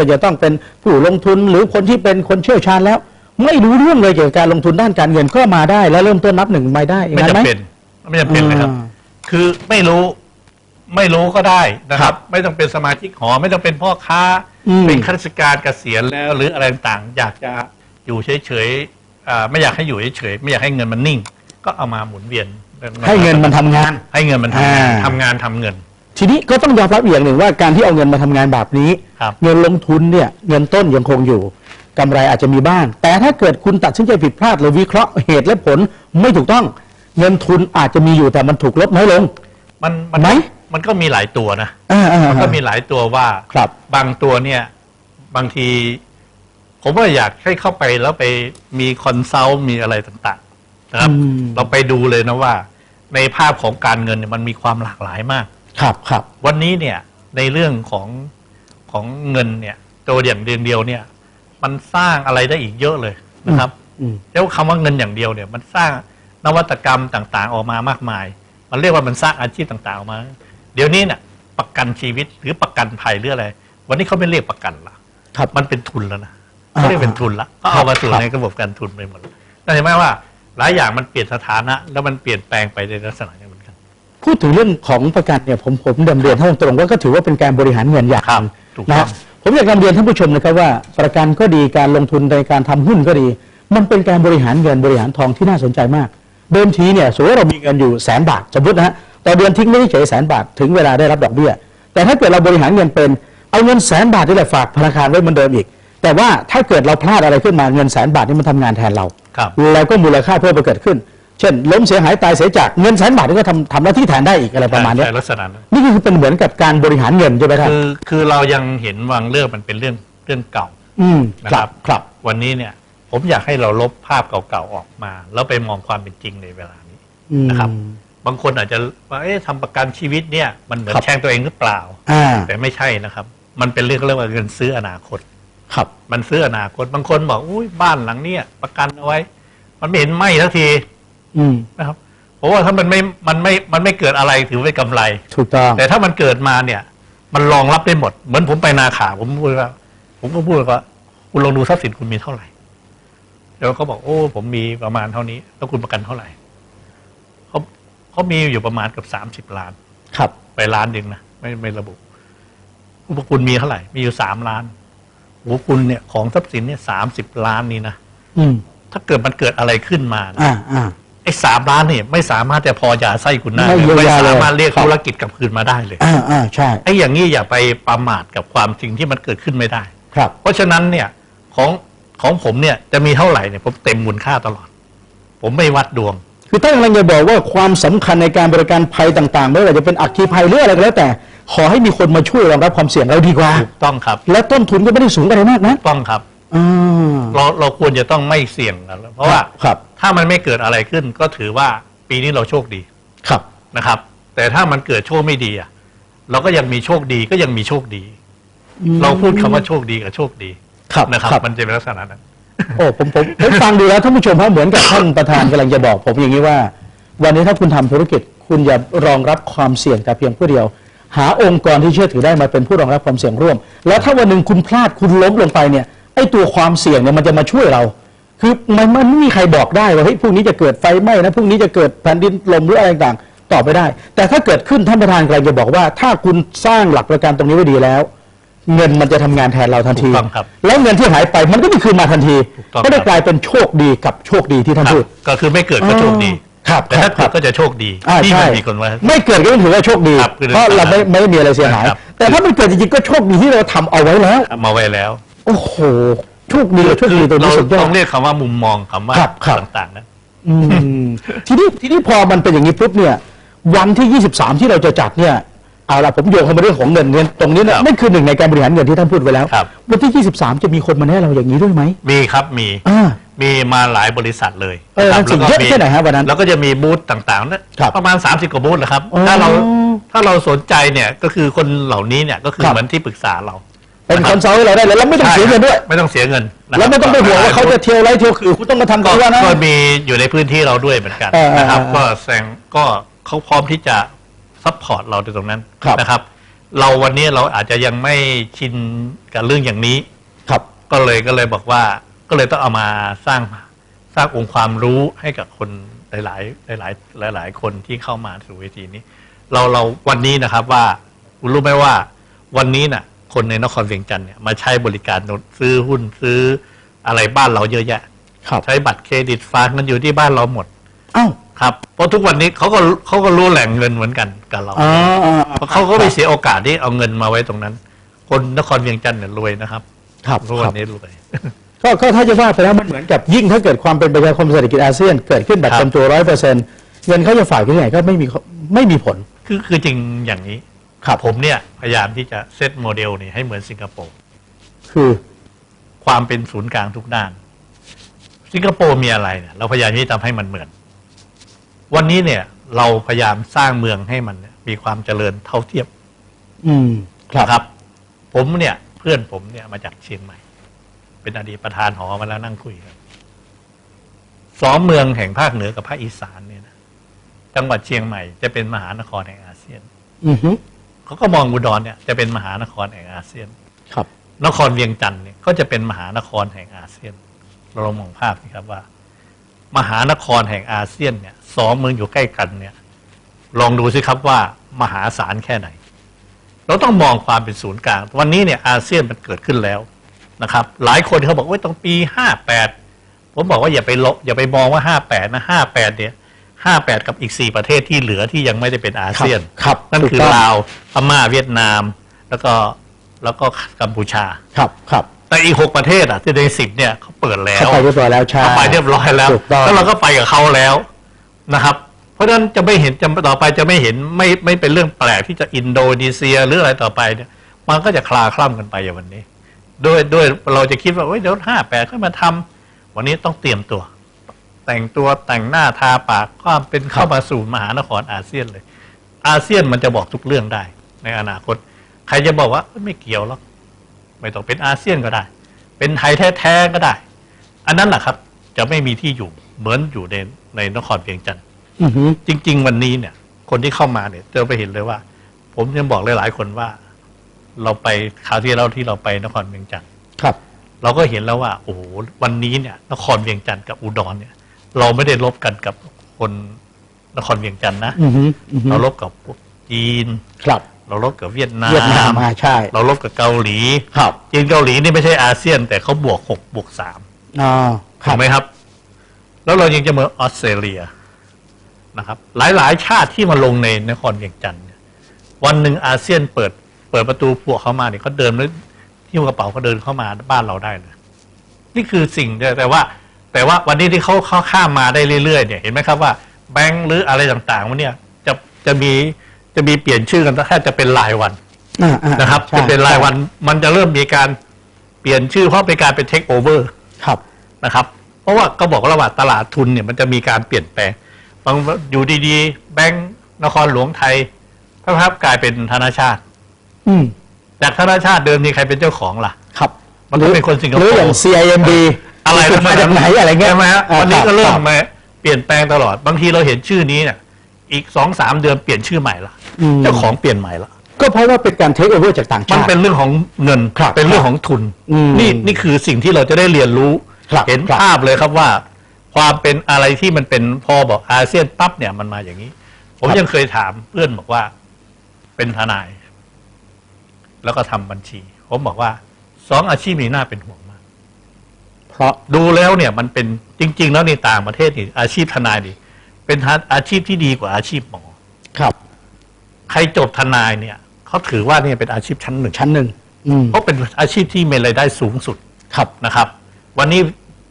เป็นจะต้องเป็นผู้ลงทุนหรือคนที่เป็นคนเชี่ยวชาญแล้ว ไม่รู้เรื่องเลยเกี่ยวกับการลงทุนด้านการเงินก็มาได้ แล้วเริ่มต้นนับหนึ่งไม่ได้อย่างไม่นั้นไหมจำเป็นไม่จำเป็นเลยครับอ่าคือไม่รู้ไม่รู้ก็ได้นะคครัรับบไม่ต้องเป็นสมาชิกหอ ไม่ต้องเป็นพ่อค้าอืมเป็นข้าราชการเกษียณแล้ว หรืออะไรต่างๆอยากจะอยู่เฉยๆอ่าไม่อยากให้อยู่เฉยๆไม่อยากให้เงินมันนิ่ง ก็เอามาหมุนเวียนให้เงินมันทำงาน ให้เงินมันทำงานอ่าทำงานทำเงิน ทีนี้ก็ต้องยอมรับอีกอย่างหนึ่งว่าการที่เอาเงินมาทำงานแบบนี้ ครับ เงินลงทุนเนี่ยเงินต้นยังคงอยู่กำไรอาจจะมีบ้าง แต่ถ้าเกิดคุณตัดสินใจผิดพลาดหรือวิเคราะห์เหตุและผลไม่ถูกต้อง เงินทุนอาจจะมีอยู่แต่มันถูกลดน้อยลง มันมันไหม มันก็มีหลายตัวนะอ่าอ่ามันก็มีหลายตัวว่าครับ บางตัวเนี่ยบางที ผมว่าอยากให้เข้าไปแล้วไปมีคอนซัลท์มีอะไรต่าง ๆ นะครับ อืม เราไปดูเลยนะว่า ในภาพของการเงินเนี่ยมันมีความหลากหลายมาก ครับครับวันนี้เนี่ยในเรื่องของของเงินเนี่ยตัวอย่างเดียวเดียวเนี่ย มันสร้างอะไรได้อีกเยอะเลยนะครับอืมแล้วคำว่าเงินอย่างเดียวเนี่ย มันสร้างนวัตกรรมต่างๆ ออกมามากมาย มันเรียกว่ามันสร้างอาชีพต่างๆออกมา เดี๋ยวนี้เนี่ยประกันชีวิตหรือประกันภัยหรืออะไร วันนี้เขาไม่เรียกประกันละครับ มันเป็นทุนแล้วนะอ่าเขาเรียกเป็นทุนละก็เอามาสู่ครับในระบบการทุนไปหมดแล้วนั่นเห็นไหมว่าหลายอย่างมันเปลี่ยนสถานะ แล้วมันเปลี่ยนแปลงไปในลักษณะนี้เหมือนกัน พูดถึงเรื่องของประกันเนี่ยผมผมดำเรียนท่านตรงๆว่าก็ถือว่าเป็นการบริหารเงินอย่างหนึ่งถูกนะต้อฮะงผมอยากนำเรียนท่านผู้ชมนะครับว่าประกันก็ดีการลงทุนในการทำหุ้นก็ดี มันเป็นการบริหารเงินบริหารทองที่น่าสนใจมาก เดิมทีเนี่ยสมมติว่าเรามีเงินอยู่แสนบาทสมมตินะฮะต่อเดือนทิ้งไม่ได้เฉยแสนบาทถึงเวลาได้รับดอกเบี้ย แต่ถ้าเกิดเราบริหารเงินเป็นเอาเงินแสนบาทนี่แหละฝากธนาคารไว้เหมือนเดิมอีก แต่ว่าถ้าเกิดเราพลาดอะไรขึ้นมาเงินแสนบาทนี่มันทำงานแทนเรา ครับ แล้วก็มูลค่าเพิ่มไปเกิดขึ้น เช่น ล้มเสียหายตายเสียจากเงินแสนบาทนี่ก็ทำทำหน้าที่แทนได้อีกอะไรประมาณเนี้ยใช่ลักษณะนั้นนี่ก็คือเป็นเหมือนกับการบริหารเงินใช่ไหมท่านคือคือเรายังเห็นวางเรื่องมันเป็นเรื่องเรื่องเก่าอืมนะคครัรับบครับวันนี้เนี่ยผมอยากให้เราลบภาพเก่าๆออกมา แล้วไปมองความเป็นจริงในเวลานี้ อืม นะครับ บางคนอาจจะว่าเอ๊ะทำประกันชีวิตเนี่ยมันเหมือนครับ แช่งตัวเองหรือเปล่า อ่าแต่ไม่ใช่นะครับ มันเป็นเรื่องเรียกว่าเงินซื้ออนาคต ครับ มันซื้ออนาคตบางคนบอกอุ้ยบ้านหลังเนี้ยประกันเอาไว้ มันไม่เห็นไหมทักที อืมนะครับเพราะว่าถ้ามันไม่มันไม่มันไม่เกิดอะไรถือเป็นกำไร ถูกต้องแต่ถ้ามันเกิดมาเนี่ย มันรองรับได้หมด เหมือนผมไปนาขาผมพูดว่าผมก็พูดว่าคุณลองดูทรัพย์สินคุณมีเท่าไหร่แล้วเขาบอกโอ้ ผมมีประมาณเท่านี้ แล้วคุณประกันเท่าไหร่เขาเขามีอยู่ประมาณเกับสามสิบล้าน ครับ ไปล้านหนึ่งนะไม่ไม่ระบุคุณพวกคุณมีเท่าไหร่ มีอยู่สามล้านโอ้คุณเนี่ยของทรัพย์สินเนี่ยสามสิบล้านนี่นะอืมถ้าเกิดมันเกิดอะไรขึ้นมานะอ่าอ่า ไอ้สามล้านเนี่ยไม่สามารถจะพอยาไส้คุณได้ไม่เลยเยียวยาไม่สามารถเลยเรียกครับธุรกิจกลับคืนมาได้เลยอ่าอ่าใช่ไอ้อย่างนี้อย่าไปประมาทกับความจริงที่มันเกิดขึ้นไม่ได้ ครับ เพราะฉะนั้นเนี่ยของของผมเนี่ยจะมีเท่าไหร่เนี่ยผมเต็มมูลค่าตลอด ผมไม่วัดดวง คือท่านกำลังจะบอกว่าความสำคัญในการบริการภัยต่างๆไม่ว่าจะเป็นอัคคีภัยหรืออะไรก็แล้วแต่ ขอให้มีคนมาช่วยรองรับความเสี่ยงเราดีกว่า ถูกต้องครับ และต้นทุนก็ไม่ได้สูงอะไรมากนะ ถูกต้องครับ อ่าเราเราควรจะต้องไม่เสี่ยงกันแล้วเพราะว่าครับถ้ามันไม่เกิดอะไรขึ้นก็ถือว่าปีนี้เราโชคดีครับนะครับ แต่ถ้ามันเกิดโชคไม่ดีอะ เราก็ยังมีโชคดีก็ยังมีโชคดี เราพูดคำว่าโชคดีกับโชคดีครับนะครับครับ มันจะเป็นลักษณะนั้น โอ้ผมผมผมฟังดูแล้วท่านผู้ชมครับเหมือนกับท่านประธานกำลังจะบอก ผมอย่างนี้ว่า วันนี้ถ้าคุณทำธุรกิจ คุณอย่ารองรับความเสี่ยงแต่เพียงผู้เดียว หาองค์กรที่เชื่อถือได้มาเป็นผู้รองรับความเสี่ยงร่วม แล้วถ้าวันหนึ่งคุณพลาดคุณล้มลงไปเนี่ย ไอ้ตัวความเสี่ยงเนี่ยมันจะมาช่วยเรา คือมันมันไม่มีใครบอกได้ว่าเฮ้ยพรุ่งนี้จะเกิดไฟไหม้นะพรุ่งนี้จะเกิดแผ่นดินลมหรืออะไรต่างๆตอบไม่ได้ แต่ถ้าเกิดขึ้นท่านประธานกำลังจะบอกว่า ถ้าคุณสร้างหลักประกันตรงนี้ไว้ดีแล้ว เงินมันจะทำงานแทนเราทันที ถูกต้องครับแล้วเงินที่หายไปมันก็ไม่คืนมาทันที ถูกต้องก็ได้ครับกลายเป็นโชคดีกับโชคดีที่ท่านครับพูด ก็คือไม่เกิดก็โชคดีครับแต่ถ้าครัเกิบ ดก็จะโชคดีอ่าที่ใช่มันมีคนว่า ไม่เกิดก็ต้องถือว่าโชคดี ครับคือเพราะเราไม่ไม่ได้มีอะไรเสียหาย ครับ แต่ถ้ามันเกิดจริงๆก็โชคดีที่เราทำเอาไว้แล้วทำมาไว้แล้ว โอ้โหโชคดีกับโชคดีตัวเรานี้สุดยอต้ดองเรียกคำว่ามุมมองคำว่าครับครับ ต่างๆนะ อืมทีนี้ทีนี้พอมันเป็นอย่างนี้ปุ๊บเนี่ย วันที่ 23 ที่เราจะจัดเนี่ยเอาละผมโยงเข้ามาเรื่องของเงินเงินตรงนี้นะครับนั่นคือหนึ่งในการบริหารเงินที่ท่านพูดไว้แล้ว ครับ วันที่ 23 จะมีคนมาแนะเราอย่างนี้ด้วยไหมมีครับมี อ่า มีมาหลายบริษัทเลยเออนะครับจริงแล้วก็เยอะแค่ไหนฮะวันนั้นแล้วก็จะมีบูธต่างๆนะครับประมาณ 30 กว่าบูธแหละครับ อ๋อถ้าเราถ้าเราสนใจเนี่ยก็คือคนเหล่านี้เนี่ยก็คือครับ เหมือนที่ปรึกษาเรา เป็นนะครัอนซัลท์ให้เราได้เลยแล้วไม่ต้องเสียเงินด้วย ไม่ต้องเสียเงินนะคแล้รับวไม่ต้องไปห่วงว่าเขาจะเที่ยวไล่เที่ยวคือคุณต้องมาทำก็ตัวนะ ก็มีอยู่ในพื้นที่เราด้วยเหมือนกันเออเออนะครับ เออก็แสดงก็เขาพร้อมที่จะซัพพอร์ตเราในตรงนั้นครับ นะครับ เราวันนี้เราอาจจะยังไม่ชินกับเรื่องอย่างนี้ ครับ ก็เลยก็เลยบอกว่าก็เลยต้องเอามาสร้างสร้างองค์ความรู้ให้กับคนหลาย ๆ หลาย ๆ หลาย ๆ คนที่เข้ามาสู่เวทีนี้ เราเราวันนี้นะครับว่าคุณรู้ไหมว่าวันนี้น่ะ คนในนครเวียงจันทร์เนี่ยมาใช้บริการซื้อหุ้นซื้ออะไรบ้านเราเยอะแยะครับใช้บัตรเครดิตฝากเงินอยู่ที่บ้านเราหมดเอ้าครับเพราะทุกวันนี้เขาก็เขาก็รู้แหล่งเงินเหมือนกันกับเราอ๋ออ๋อเพราะเขาก็ไม่เสียโอกาสที่เอาเงินมาไว้ตรงนั้น คนนครเวียงจันทร์เนี่ยรวยนะครับ ครับทุกควัรันบนี้รวยก็ก็ถ้าจะว่าไปแล้วมันเหมือนกับยิ่งถ้าเกิดความเป็นประชาคมเศรษฐกิจอาเซียน เกิดขึ้นแบบครับเต็มตัวร้อยเปอร์เซ็นต์เงินเขาจะฝากที่ไหนก็ไม่มีไม่มีผล คือคือจริงอย่างนี้ ครับ ผมเนี่ยพยายามที่จะเซตโมเดลนี่ให้เหมือนสิงคโปร์คือความเป็นศูนย์กลางทุกด้าน สิงคโปร์มีอะไรเนี่ยเราพยายามที่จะทำให้มันเหมือน วันนี้เนี่ย เราพยายามสร้างเมืองให้มันเนี่ยมีความเจริญเท่าเทียมอืม ครับ นะครับ ผมเนี่ย เพื่อนผมเนี่ยมาจากเชียงใหม่ เป็นอดีตประธานหอมาแล้วนั่งคุยกันสองเมืองแห่งภาคเหนือกับภาคอีสานเนี่ยนะจังหวัดเชียงใหม่จะเป็นมหานครแห่งอาเซียน อือฮึ เขาก็มองอุดรเนี่ยจะเป็นมหานครแห่งอาเซียน ครับ นครเวียงจันทร์เนี่ยก็จะเป็นมหานครแห่งอาเซียน เราลองมองภาพนะครับว่า มหานครแห่งอาเซียนเนี่ยสองเมืองอยู่ใกล้กันเนี่ย ลองดูสิครับว่ามหาศาลแค่ไหน เราต้องมองความเป็นศูนย์กลาง วันนี้เนี่ยอาเซียนมันเกิดขึ้นแล้วนะครับ หลายคนเขาบอกว่าต้องปีห้าแปดผมบอกว่าอย่าไปลบอย่าไปมองว่าห้าแปดนะห้าแปดเนี่ย ห้าแปดกับอีกสี่ประเทศที่เหลือที่ยังไม่ได้เป็นอาเซียนครับนั่นถูกคือต้องลาวพม่าเวียดนาม แล้วก็แล้วก็กัมพูชาครับครับแต่อีกหกประเทศอะที่ในสิบเนี่ยเขาเปิดแล้วเข้าไปเรียบร้อยแล้วใช่เข้าไปเรียบร้อยแล้วถูกต้องแล้วเราก็ไปกับเขาแล้วนะครับ เพราะฉะนั้นจะไม่เห็นจะต่อไปจะไม่เห็นไม่ไม่เป็นเรื่องแปลกที่จะอินโดนีเซียหรืออะไรต่อไปเนี่ยมันก็จะคลาคล่ำกันไปอย่างวันนี้ด้วยด้วยเราจะคิดว่าเฮ้ยเดี๋ยวห้าแปดขึ้นมาทำวันนี้ต้องเตรียมตัว แต่งตัวแต่งหน้าทาปากความเป็นเข้ามาสู่มหานครอาเซียนเลย อาเซียนมันจะบอกทุกเรื่องได้ ในอนาคต ใครจะบอกว่าเอ้ยไม่เกี่ยวหรอกไม่ต้องเป็นอาเซียนก็ได้ เป็นไทยแท้ๆก็ได้ อันนั้นแหละครับ จะไม่มีที่อยู่เหมือนอยู่ในในนครเวียงจันทร์อือฮึจริง ๆ วันนี้เนี่ย คนที่เข้ามาเนี่ยจะไปเห็นเลยว่า ผมยังบอกหลายๆคนว่า เราไปคราวที่เราที่เราไปนครเวียงจันทร์ครับ เราก็เห็นแล้วว่า โอ้โหวันนี้เนี่ย นครเวียงจันทร์กับอุดรเนี่ย เราไม่ได้ลบกันกับคนนครเวียงจันทร์นะอือฮึอือฮึเราลบกับพวกจีน ครับเราลบกับเวียดนามเวียดนามมาใช่เราลบกับเกาหลีครับจีนเกาหลีนี่ไม่ใช่อาเซียน แต่เขาบวกหกบวกสามอ๋อครัถูบกไหมครับ แล้วเรายังจะมาออสเตรเลียนะครับ หลายๆ ชาติที่มาลงในนครเวียงจันทร์เนี่ยวันหนึ่งอาเซียนเปิด เปิดประตูพวกเขามาเนี่ยเขาเดินแล้วที่กระเป๋าเขาเดินเข้ามาบ้านเราได้เลยนี่คือสิ่งเดียวแต่ว่า แต่ว่าวันนี้ที่เขาเขาข้ามมาได้เรื่อยๆเนี่ยเห็นไหมครับว่าแบงค์หรืออะไรต่างๆวันเนี่ยจะจะมีจะมีเปลี่ยนชื่อกันแทบจะเป็นรายวันอ่าอ่านะครับใช่จะเป็นรายวันมันจะเริ่มมีการเปลี่ยนชื่อเพราะเป็นการเป็นเทคโอเวอร์ครับ นะครับ เพราะว่าก็บอกว่าระหว่างตลาดทุนเนี่ยมันจะมีการเปลี่ยนแปลงบางอยู่ดีๆ แบงก์นครหลวงไทยครับกลายเป็นธนาชาติ อืมจากธนาชาติเดิมมีใครเป็นเจ้าของล่ะ ครับมันก็เป็นคนสิงคโปร์หรืออย่าง CIMB อะไรมาจากไหนอะไรเงี้ยใช่ไหมฮะอ่าวันนี้ก็คบเริ่คมบมาเปลี่ยนแปลงตลอด บางทีเราเห็นชื่อนี้เนี่ยอีกสองสามเดือนเปลี่ยนชื่อใหม่ละอืม เจ้าของเปลี่ยนใหม่ละก็เพราะว่าเป็นการเทคโอเวอร์จากต่างมันชาติ เป็นเรื่องของเงินครับเป็นเรื่องของทุนอืมนี่นี่คือสิ่งที่เราจะได้เรียนรู้ครับเห็นครับ ภาพเลยครับว่า ความเป็นอะไรที่มันเป็นพอบอกอาเซียนปั๊บเนี่ยมันมาอย่างนี้ ผมยังเคยถามเพื่อนบอกว่า เป็นทนาย แล้วก็ทำบัญชี ผมบอกว่าสองอาชีพนี้น่าเป็นห่วงมาก เพราะดูแล้วเนี่ยมันเป็นจริง ๆ แล้วในต่างประเทศนี่อาชีพทนายนี่เป็นอาชีพที่ดีกว่าอาชีพหมอ ครับ ใครจบทนายเนี่ยเขาถือว่าเนี่ยเป็นอาชีพชั้นหนึ่งชั้นหนึ่งอืมเพราะเป็นอาชีพที่มีรายได้สูงสุดครับ นะครับ วันนี้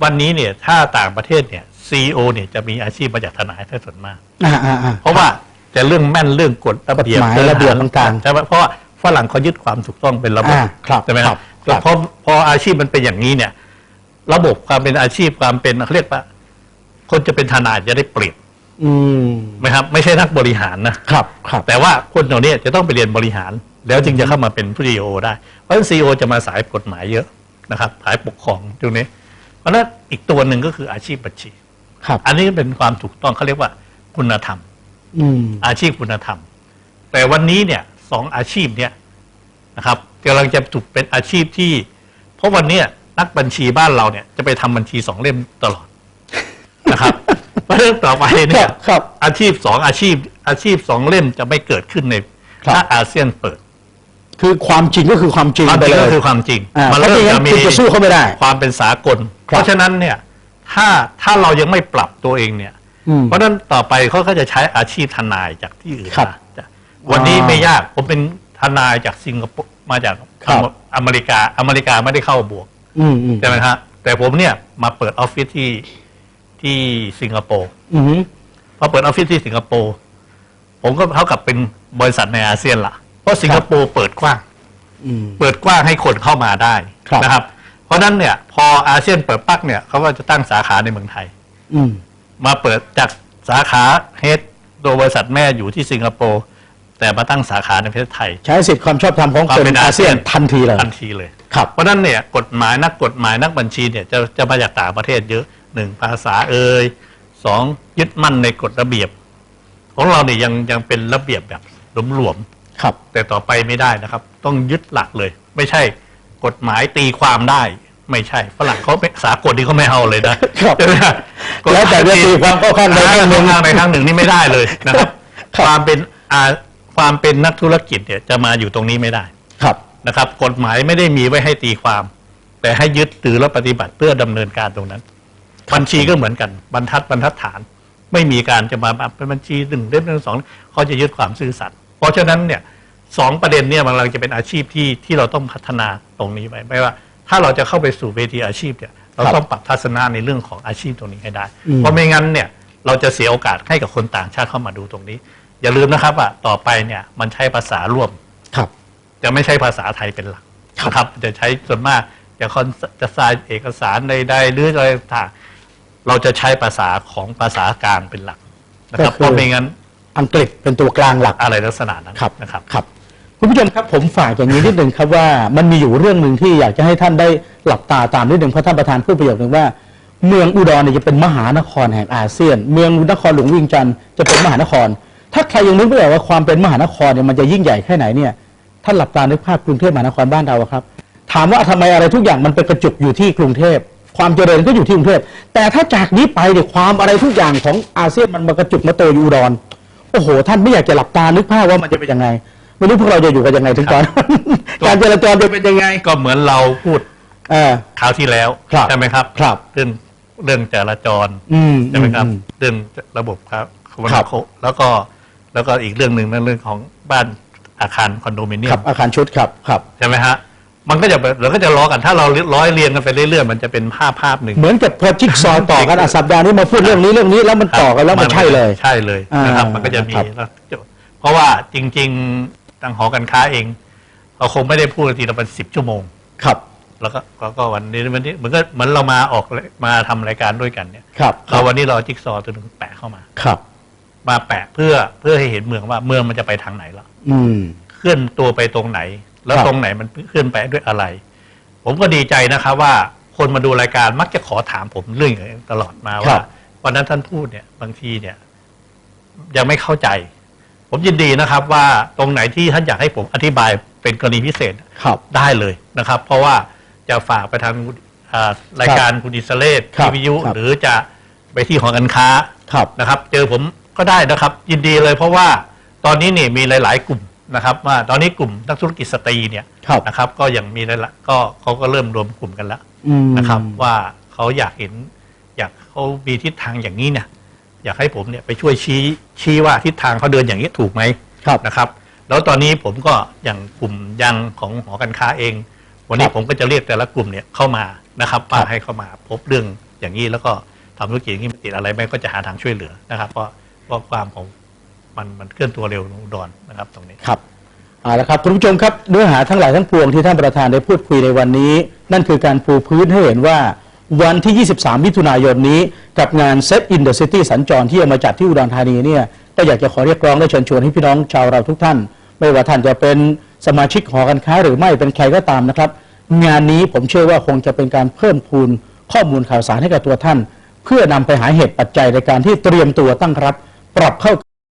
วันนี้เนี่ยถ้าต่างประเทศเนี่ยซีอเนี่ยจะมีอาชีพมาจากทนายถ้าส่วนมาก อ่าอ่าอ่า เพราะว่าจะเรื่องแม่นเรื่องกฎระเบียบกฎหมายระเบียบต่างๆใช่ไหมเพราะว่าฝรั่งเขายึดความถูกต้องเป็นระบบอ่าครับใช่ไหมครับแล้วครับพอพออาชีพมันเป็นอย่างนี้เนี่ย ระบบความเป็นอาชีพความเป็นเขาเรียกว่า คนจะเป็นทนายจะได้เปรียบอืมไหมครับ ไม่ใช่นักบริหารนะครับครับแต่ว่าคนเหล่านี้จะต้องไปเรียนบริหาร แล้วจึงจะเข้ามาเป็นผู้ซีโอได้ เพราะฉะนั้นซีอจะมาสายกฎหมายเยอะนะครับสายปกครองตรงนี้ เพราะฉะนั้นอีกตัวหนึ่งก็คืออาชีพบัญชี ครับ อันนี้เป็นความถูกต้องเขาเรียกว่าคุณธรรม อืมอาชีพคุณธรรม แต่วันนี้เนี่ยสองอาชีพเนี่ยนะครับกำลังจะถูกเป็นอาชีพที่ เพราะวันเนี้ย นักบัญชีบ้านเราเนี่ยจะไปทำบัญชีสองเล่มตลอดนะครับเพราะเรื่องต่อไปคเนี่รัยบครับอาชีพสองอาชีพ อาชีพสองเล่มจะไม่เกิดขึ้นในครับถ้าอาเซียนเปิด คือความจริงก็คือความจริงความไปจริงเลก็ยคือความจริงอ่ามันเพราะเริ่ไม่มงั้จะนมีคุณจะสู้เขาไม่ได้ ความเป็นสากลครับเพราะฉะนั้นเนี่ย ถ้าถ้าเรายังไม่ปรับตัวเองเนี่ยอืมเพราะฉะนั้นต่อไปเขาก็จะใช้อาชีพทนายจากที่อื่นครับมาจะวันนี้อ่าไม่ยากผมเป็นทนายจากสิงคโปร์มาจากครับอเมริกาอเมริกาไม่ได้เข้าบวก อืมอืมใช่ไหมฮะแต่ผมเนี่ยมาเปิดออฟฟิศที่ที่สิงคโปร์อืมพอเปิดออฟฟิศที่สิงคโปร์ผมก็เท่ากับเป็นบริษัทในอาเซียนละเพราะสิงคโปร์เปิดกว้าง อืม เปิดกว้างให้คนเข้ามาได้ครับ นะครับ เพราะฉะนั้นเนี่ย พออาเซียนเปิดปักเนี่ยเขาก็จะตั้งสาขาในเมืองไทย อืม มาเปิดจากสาขาเฮดโดยบริษัทแม่อยู่ที่สิงคโปร์ แต่มาตั้งสาขาในประเทศไทย ใช้สิทธิความชอบธรรมของความคนเป็นอาเซียนอาเซียนทันทีเลย ทันทีเลย ครับ เพราะฉะนั้นเนี่ยกฎหมายนักกฎหมายนักบัญชีเนี่ยจะจะมาจากต่างประเทศเยอะหนึ่งภาษาเอ่ยสองยึดมั่นในกฎระเบียบ ของเราเนี่ยยังยังเป็นระเบียบแบบหลวมๆครับแต่ต่อไปไม่ได้นะครับ ต้องยึดหลักเลย ไม่ใช่กฎหมายตีความได้ ไม่ใช่ฝรั่งเขาไม่สากลที่เขาไม่เอาเลยนะครับใช่ไหมฮะแล้วแต่จะตีความเข้าข้างใดข้างหนึ่งเข้ข้างใดข้างหนึ่งนี่ไม่ได้เลยนะครับ ครับ ความเป็นอา ความเป็นนักธุรกิจเนี่ยจะมาอยู่ตรงนี้ไม่ได้ครับ นะครับ กฎหมายไม่ได้มีไว้ให้ตีความ แต่ให้ยึดถือและปฏิบัติเพื่อดำเนินการตรงนั้น บัญชีก็เหมือนกันบรรทัดบรรทัดฐาน ไม่มีการจะมาเป็นบัญชีหนึ่งเล่มหนึ่งสองเขาจะยึดความซื่อสัตย์เพราะฉะนั้นเนี่ยสองประเด็นเนี่ยมันกำลังจะเป็นอาชีพที่ที่เราต้องพัฒนาตรงนี้ไปไม่ว่า ถ้าเราจะเข้าไปสู่เวทีอาชีพเนี่ยเราครับต้องปรับทัศนะในเรื่องของอาชีพตรงนี้ให้ได้ อืม เพราะไม่งั้นเนี่ยเราจะเสียโอกาสให้กับคนต่างชาติเข้ามาดูตรงนี้ อย่าลืมนะครับว่าต่อไปเนี่ยมันใช้ภาษาร่วม ครับ จะไม่ใช่ภาษาไทยเป็นหลักครับนะครับ จะใช้ส่วนมากจะคอนจะทรายเอกสารใดๆหรืออะไรต่างๆเราจะใช้ภาษาของภาษากลางเป็นหลักนะครับก็คือ เพราะไม่งั้นอังกฤษเป็นตัวกลางหลัก อะไรลักษณะนั้นครับนะครับ ครับคุณผู้ชมครับผมฝากอย่างนี้นิดหนึ่งครับว่ามันมีอยู่เรื่องหนึ่งที่อยากจะให้ท่านได้หลับตาตามนิดหนึ่งเพราะท่านประธานพูดประโยคหนึ่งว่า เมืองอุดรเนี่ยจะเป็นมหานครแห่งอาเซียน เมืองนครหลวงเวิงจันทร์จะเป็นมหานคร ถ้าใครยังนึกไม่ออกว่าความเป็นมหานครเนี่ยมันจะยิ่งใหญ่แค่ไหนเนี่ยท่านหลับตานึกภาพกรุงเทพมหานครบ้านเราอะครับ ถามว่าทำไมอะไรทุกอย่างมันเป็นกระจุกอยู่ที่กรุงเทพความเจริญก็อยู่ที่กรุงเทพแต่ถ้าจากนี้ไปเนี่ยความอะไรทุกอย่างของอาเซียนมันมากระจุกมาเตยอยู่อุดรโอ้โห ท่านไม่อยากจะหลับตานึกภาพว่ามันจะเป็นยังไงไม่รู้พวกเราจะอยู่กันยังไงถึงตอนนั้นการจราจรจะเป็นยังไง ก็เหมือนเราพูดเออคราวที่แล้วครับใช่ไหมครับครับเรื่องเรื่องจราจรอืมใช่ไหมครับอืเรื่องระบบครับคมครันาบคมแล้วก็ แล้วก็อีกเรื่องหนึ่งนั่นเรื่องของบ้านอาคารคอนโดมิเนียครัมบอาคารชุดครับครับ ใช่ไหมฮะมันก็จะแบบเราก็จะล้อกันถ้าเราร้อยเรียงกันไปเรื่อยๆมันจะเป็นภาพภาพหนึ่ง เหมือนกับพอจิ๊กซอว์ต่อกันอะสัปดาห์นี้มาพูดเรื่องนี้เรื่องนี้แล้วมันต่อกันแล้วมันใช่เลย ใช่เลยนะครับ อ่ามัมันก็จะมีครับ แล้วเพราะว่าจริงๆทางหอการค้าเองเราคงไม่ได้พูดทีละเป็นสิบชั่วโมง ครับแล้วก็ก็ก็วันนี้วันนี้เหมือนก็เหมือนเรามาออกมาทำรายการด้วยกันเนี่ยครับคเรารับวันนี้เราเอาจิ๊กซอว์ตัวหนึ่งแปะเข้ามา ครับ มาแปะเพื่อเพื่อให้เห็นเมืองว่าเมืองมันจะไปทางไหนละอืม เคลื่อนตัวไปตรงไหน แล้วครับ ตรงไหนมันเคลื่อนไปด้วยอะไร ผมก็ดีใจนะครับว่าคนมาดูรายการมักจะขอถามผมเรื่องอย่างนี้ตลอดมาว่า วันนั้นท่านพูดเนี่ยบางทีเนี่ย ยังไม่เข้าใจ ผมยินดีนะครับ ว่าตรงไหนที่ท่านอยากให้ผมอธิบายเป็นกรณีพิเศษ ครับ ได้เลยนะครับ เพราะว่าจะฝากไปทางอ่ารายการคุณอิสระเลศครับวิทยุครับ หรือจะไปที่หอการค้าครับ นะครับ เจอผม ก็ได้นะครับ ยินดีเลยเพราะว่าตอนนี้เนี่ยมีหลาย ๆ กลุ่มนะครับว่าตอนนี้กลุ่มนักธุรกิจสตรีเนี่ยครับนะครับ ก็ยังมีหลายๆก็เขาก็เริ่มรวมกลุ่มกันแล้วอืม นะครับว่าเขาอยากเห็น อยากเขามีทิศทางอย่างนี้เนี่ยอยากให้ผมเนี่ยไปช่วยชี้ชี้ว่าทิศทางเขาเดินอย่างนี้ถูกไหม ครับ นะครับแล้วตอนนี้ผมก็อย่างกลุ่มยังของหอการค้าเอง วันนี้ครับผมก็จะเรียกแต่ละกลุ่มเนี่ยเข้ามานะครับครัมาบให้เข้ามาพบเรื่องอย่างนี้แล้วก็ทำธุรกิจอย่างนี้มันติดอะไรไหมก็จะหาทางช่วยเหลือนะครับเพราะ เพราะความของมันมันเคลื่อนตัวเร็วองอุดรนะครับตรงนี้ ครับเอาละครับคุณผู้ชมครับเนื้อหาทั้งหลายทั้งปวงที่ท่านประธานได้พูดคุยในวันนี้ นั่นคือการปูพื้นให้เห็นว่าวันที่ 23 มิถุนายนนี้ กับงาน Set in the City สัญจรที่จะมาจัดที่อุดรธานีเนี่ยก็อยากจะขอเรียกร้องและเชิญชวนให้พี่น้องชาวเราทุกท่าน ไม่ว่าท่านจะเป็นสมาชิกหอการค้าหรือไม่เป็นใครก็ตามนะครับ งานนี้ผมเชื่อว่าคงจะเป็นการเพิ่มพูนข้อมูลข่าวสารให้กับตัวท่าน เพื่อนำไปหาเหตุปัจจัยในการที่เตรียมตัวตั้งรับ ปรับเข้า